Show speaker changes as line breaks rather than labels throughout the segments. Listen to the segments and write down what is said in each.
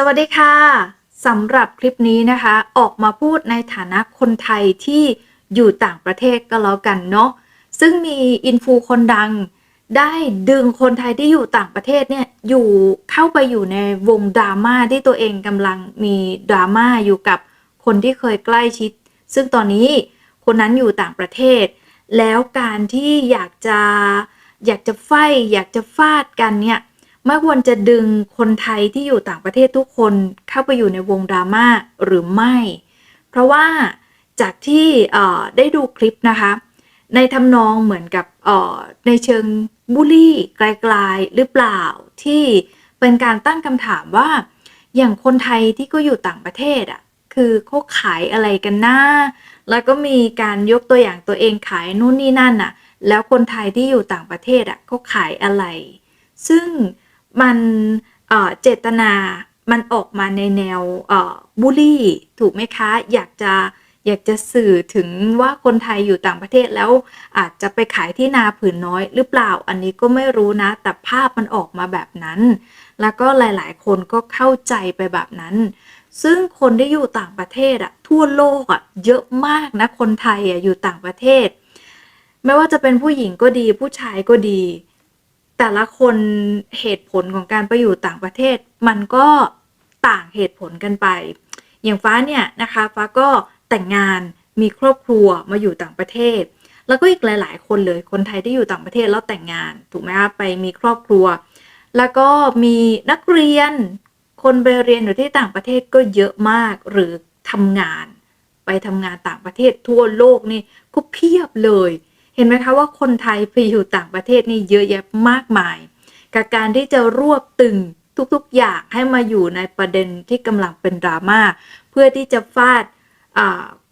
สวัสดีค่ะสำหรับคลิปนี้นะคะ ออกมาพูดในฐานะคนไทยที่อยู่ต่างประเทศก็แล้วกันเนาะซึ่งมีอินฟูคนดัง ได้ดึงคนไทยที่อยู่ต่างประเทศเนี่ยอยู่เข้าไปอยู่ในวงดราม่าที่ตัวเองกำลังมีดราม่าอยู่กับคนที่เคยใกล้ชิด ซึ่งตอนนี้คนนั้นอยู่ต่างประเทศ แล้วการที่อยากจะอยากจะไฟอยากจะฟาดกันเนี่ย ไม่ควรจะดึงคนไทยที่อยู่ต่างประเทศทุกคนเข้าไปอยู่ในวงดราม่าหรือไม่ เพราะว่าจากที่ได้ดูคลิปนะคะ ในทำนองเหมือนกับในเชิงบูลลี่ไกลๆหรือเปล่าที่เป็นการตั้งคำถามว่า อย่างคนไทยที่ก็อยู่ต่างประเทศอะคือเขาขายอะไรกันนะแล้วก็มีการยกตัวอย่างตัวเองขายนู่นนี่นั่นอะ แล้วคนไทยที่อยู่ต่างประเทศอะเขาขายอะไร ซึ่ง มันเเจตนามันออกมาในแนวบูลลี่ ถูกไหมคะ อยากจะอยากจะสื่อถึงว่าคนไทยอยู่ต่างประเทศแล้วอาจจะไปขายที่นาผืนน้อยหรือเปล่าอันนี้ก็ไม่รู้นะ แต่ภาพมันออกมาแบบนั้น แล้วก็หลายๆ คนก็เข้าใจไปแบบนั้น ซึ่งคนที่อยู่ต่างประเทศอะทั่วโลกอะเยอะมากนะ คนไทยอะอยู่ต่างประเทศ ไม่ว่าจะเป็นผู้หญิงก็ดีผู้ชายก็ดี แต่ละคนเหตุผลของการไปอยู่ต่างประเทศ มันก็ต่างเหตุผลกันไป อย่างฟ้าเนี่ยนะคะฟ้าก็แต่งงานมีครอบครัวมาอยู่ต่างประเทศ แล้วก็อีกหลาย ๆ คนเลยคนไทยที่อยู่ต่างประเทศแล้วแต่งงานถูกไหมคะไปมีครอบครัว แล้วก็มีนักเรียน คนไปเรียนอยู่ที่ต่างประเทศก็เยอะมากหรือทำงาน ไปทำงานต่างประเทศทั่วโลกนี่ก็เพียบเลย เห็นไหมคะว่าคนไทยไปอยู่ต่างประเทศนี่เยอะแยะมากมาย กับการที่จะรวบตึงทุกๆอย่างให้มาอยู่ในประเด็นที่กำลังเป็นดราม่าเพื่อที่จะฟาด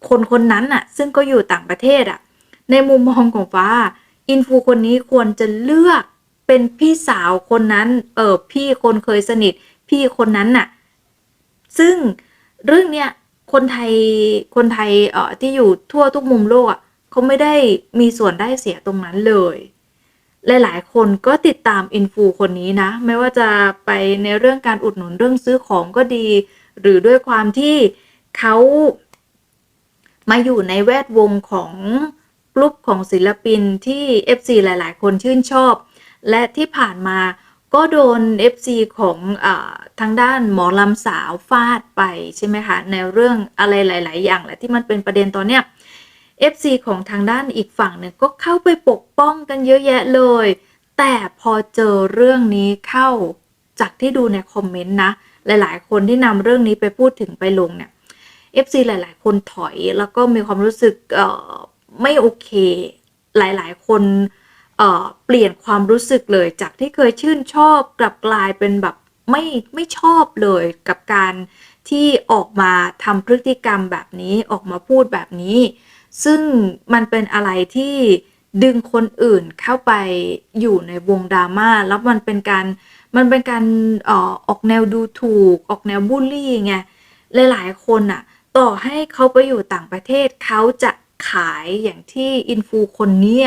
คนคนนั้นน่ะซึ่งก็อยู่ต่างประเทศอะในมุมมองของฟ้าอินฟูคนนี้ควรจะเลือกเป็นพี่สาวคนนั้นเออพี่คนเคยสนิท พี่คนนั้นน่ะซึ่งเรื่องเนี้ยคนไทยคนไทยเออที่อยู่ทั่วทุกมุมโลกอะ เขาไม่ได้มีส่วนได้เสียตรงนั้นเลย หลายๆ คนก็ติดตามอินฟูคนนี้นะ ไม่ว่าจะไปในเรื่องการอุดหนุนเรื่องซื้อของก็ดี หรือด้วยความที่เขามาอยู่ในแวดวงของกลุ่มของศิลปินที่ FC หลาย ๆ คนชื่นชอบ และที่ผ่านมาก็โดน FC ของอทางด้านหมอลำสาวฟาดไปใช่ไหมคะ ในเรื่องอะไรหลาย ๆ อย่างแหละที่มันเป็นประเด็นตอนเนี้ย FC ของทางด้านอีกฝั่งหนึ่งก็เข้าไปปกป้องกันเยอะแยะเลย แต่พอเจอเรื่องนี้เข้าจากที่ดูในคอมเมนต์นะ หลายๆ คนที่นำเรื่องนี้ไปพูดถึงไปลงเนี่ย FC หลาย ๆ คนถอยแล้วก็มีความรู้สึกไม่โอเค หลายๆ คนเเปลี่ยนความรู้สึกเลยจากที่เคยชื่นชอบกลับกลายเป็นแบบไม่ไม่ชอบเลยกับการที่ออกมาทำพฤติกรรมแบบนี้ออกมาพูดแบบนี้ ซึ่งมันเป็นอะไรที่ดึงคนอื่นเข้าไปอยู่ในวงดราม่าแล้วมันเป็นการมันเป็นการอออกแนวดูถูก ออกแนวบูลลี่ไงหลายๆคนอะต่อให้เขาไปอยู่ต่างประเทศเขาจะขายอย่างที่อินฟูคนเนี้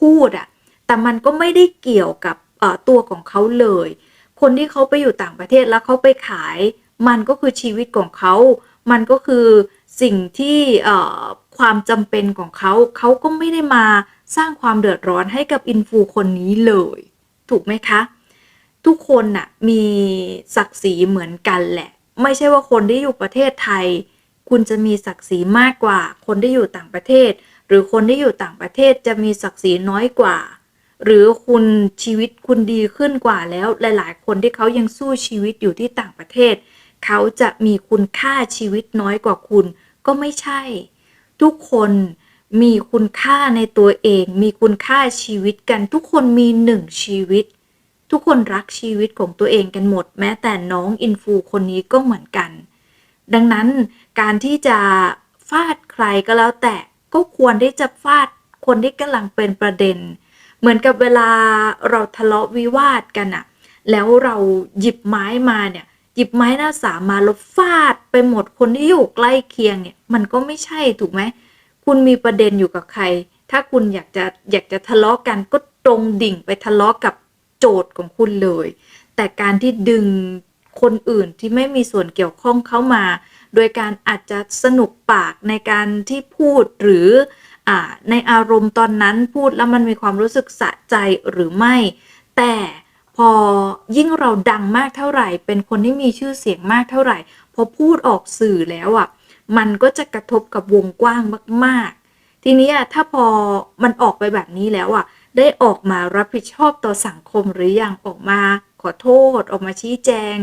พูดอะแต่มันก็ไม่ได้เกี่ยวกับตัวของเขาเลย คนที่เขาไปอยู่ต่างประเทศแล้วเขาไปขาย มันก็คือชีวิตของเขา มันก็คือสิ่งที่เความจำเป็นของเขา เขาก็ไม่ได้มาสร้างความเดือดร้อนให้กับอินฟูคนนี้เลย ถูกไหมคะ ทุกคนน่ะมีศักดิ์ศรีเหมือนกันแหละ ไม่ใช่ว่าคนที่อยู่ประเทศไทย คุณจะมีศักดิ์ศรีมากกว่า คนที่อยู่ต่างประเทศ หรือคนที่อยู่ต่างประเทศจะมีศักดิ์ศรีน้อยกว่า หรือคุณชีวิตคุณดีขึ้นกว่าแล้วหลาย ๆ คนที่เขายังสู้ชีวิตอยู่ที่ต่างประเทศ เขาจะมีคุณค่าชีวิตน้อยกว่าคุณก็ไม่ใช่ ทุกคนมีคุณค่าในตัวเอง มีคุณค่าชีวิตกัน ทุกคนมีหนึ่งชีวิต ทุกคนรักชีวิตของตัวเองกันหมด แม้แต่น้องอินฟูคนนี้ก็เหมือนกัน ดังนั้นการที่จะฟาดใครก็แล้วแต่ก็ควรที่จะฟาดคนที่กำลังเป็นประเด็น เหมือนกับเวลาเราทะเลาะวิวาทกันอะแล้วเราหยิบไม้มาเนี่ย หยิบไม้หน้าสามมาแล้วฟาดไปหมดคนที่อยู่ใกล้เคียงเนี่ย มันก็ไม่ใช่ถูกไหม คุณมีประเด็นอยู่กับใคร ถ้าคุณอยากจะอยากจะทะเลาะกันก็ตรงดิ่งไปทะเลาะกับโจทย์ของคุณเลย แต่การที่ดึงคนอื่นที่ไม่มีส่วนเกี่ยวข้องเข้ามา โดยการอาจจะสนุกปากในการที่พูดหรืออาในอารมณ์ตอนนั้นพูดแล้วมันมีความรู้สึกสะใจหรือไม่ แต่ พอยิ่งเราดังมากเท่าไหร่ เป็นคนที่มีชื่อเสียงมากเท่าไหร่ พอพูดออกสื่อแล้วอะ มันก็จะกระทบกับวงกว้างมาก ๆ ทีนี้อะถ้าพอมันออกไปแบบนี้แล้วอะ ได้ออกมารับผิดชอบต่อสังคมหรือยังออกมาขอโทษ ออกมาชี้แจง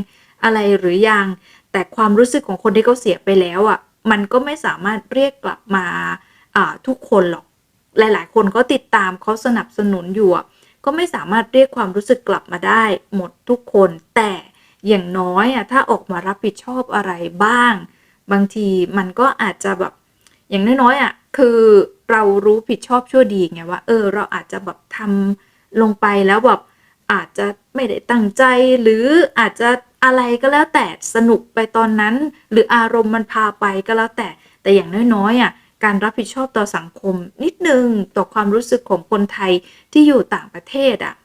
อะไรหรือยัง แต่ความรู้สึกของคนที่เขาเสียไปแล้วอะ มันก็ไม่สามารถเรียกกลับมาอ่าทุกคนหรอก หลาย ๆ คนเขาติดตามเขาสนับสนุนอยู่อะ ก็ไม่สามารถเรียกความรู้สึกกลับมาได้หมดทุกคน แต่อย่างน้อยอะถ้าออกมารับผิดชอบอะไรบ้าง บางทีมันก็อาจจะแบบอย่างน้อยๆอะคือเรารู้ผิดชอบชั่วดีไงว่าเออเราอาจจะแบบทำลงไปแล้วแบบอาจจะไม่ได้ตั้งใจหรืออาจจะอะไรก็แล้วแต่สนุกไปตอนนั้น หรืออารมณ์มันพาไปก็แล้วแต่แต่อย่างน้อยๆอะ การรับผิดชอบต่อสังคม นิดนึงต่อความรู้สึกของคนไทยที่อยู่ต่างประเทศอะ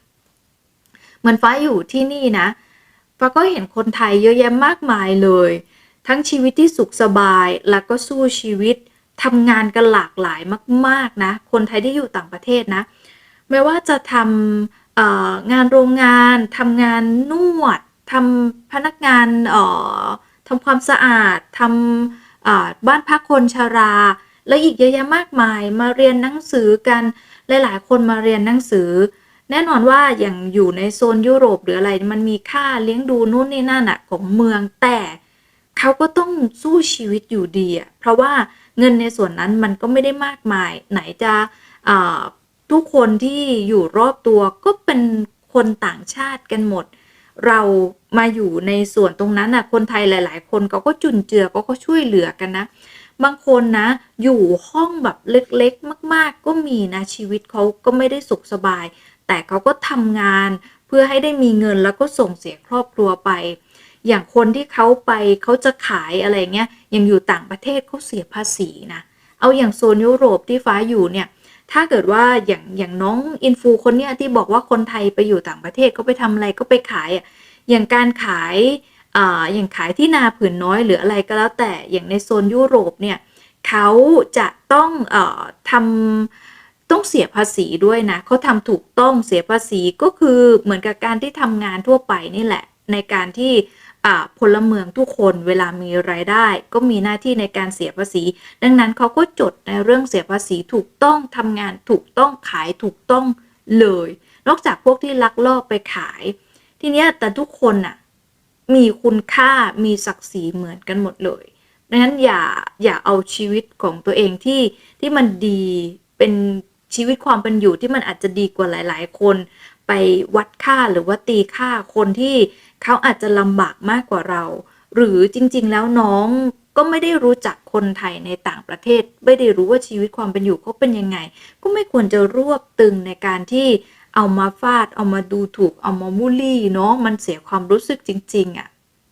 เหมือนฟ้าอยู่ที่นี่นะฟ้าก็เห็นคนไทยเยอะแยะมากมายเลย ทั้งชีวิตที่สุขสบายแล้วก็สู้ชีวิตทำงานกันหลากหลายมาก ๆนะ คนไทยที่อยู่ต่างประเทศนะ ไม่ว่าจะทำงานโรงงานทำงานนวดทำพนักงานอ่อทำความสะอาดทำบ้านพักคนชรา และอีกเยอะแยะมากมายมาเรียนหนังสือกันหลายๆ คนมาเรียนหนังสือ แน่นอนว่าอย่างอยู่ในโซนยุโรปหรืออะไรมันมีค่าเลี้ยงดูนู่นนี่นั่นอะของเมืองแต่เขาก็ต้องสู้ชีวิตอยู่ดีอะเพราะว่าเงินในส่วนนั้นมันก็ไม่ได้มากมาย ไหนจะทุกคนที่อยู่รอบตัวก็เป็นคนต่างชาติกันหมด เรามาอยู่ในส่วนตรงนั้นน่ะคนไทยหลาย ๆ คนเขาก็จุนเจือเขาก็ช่วยเหลือกันนะ บางคนนะ อยู่ห้องแบบเล็กๆ มาก ๆ ก็มีนะชีวิตเขาก็ไม่ได้สุขสบาย แต่เขาก็ทำงานเพื่อให้ได้มีเงินแล้วก็ส่งเสียครอบครัวไป อย่างคนที่เขาไปเขาจะขายอะไรเงี้ยยังอยู่ต่างประเทศเขาเสียภาษีนะเอาอย่างโซนยุโรปที่ฟ้าอยู่เนี่ยถ้าเกิดว่าอย่างอย่างน้องอินฟูคนเนี้ยที่บอกว่าคนไทยไปอยู่ต่างประเทศก็ไปทำอะไรก็ไปขายอะอย่างการขาย อย่างขายที่นาผืนน้อยหรืออะไรก็แล้วแต่อย่างในโซนยุโรปเนี่ยเขาจะต้องอทำต้องเสียภาษีด้วยนะเขาทำถูกต้องเสียภาษีก็คือเหมือนกับการที่ทำงานทั่วไปนี่แหละ ในการที่พลเมืองทุกคนเวลามีรายได้ ก็มีหน้าที่ในการเสียภาษี ดังนั้นเขาก็จดในเรื่องเสียภาษีถูกต้องทำงานถูกต้องขายถูกต้องเลย นอกจากพวกที่ลักลอบไปขาย ทีนี้แต่ทุกคนน่ะ มีคุณค่ามีศักดิ์ศรีเหมือนกันหมดเลยดังนั้นอย่าอย่าเอาชีวิตของตัวเองที่ที่มันดีเป็นชีวิตความเป็นอยู่ที่มันอาจจะดีกว่าหลาย ๆ คนไปวัดค่าหรือว่าตีค่าคนที่เขาอาจจะลำบากมากกว่าเรา หรือจริง ๆ แล้วน้องก็ไม่ได้รู้จักคนไทยในต่างประเทศ ไม่ได้รู้ว่าชีวิตความเป็นอยู่เขาเป็นยังไง ก็ไม่ควรจะรวบตึงในการที่ เอามาฟาด เอามาดูถูก เอามาบูลลี่เนาะ มันเสียความรู้สึกจริง ๆอะ่ะ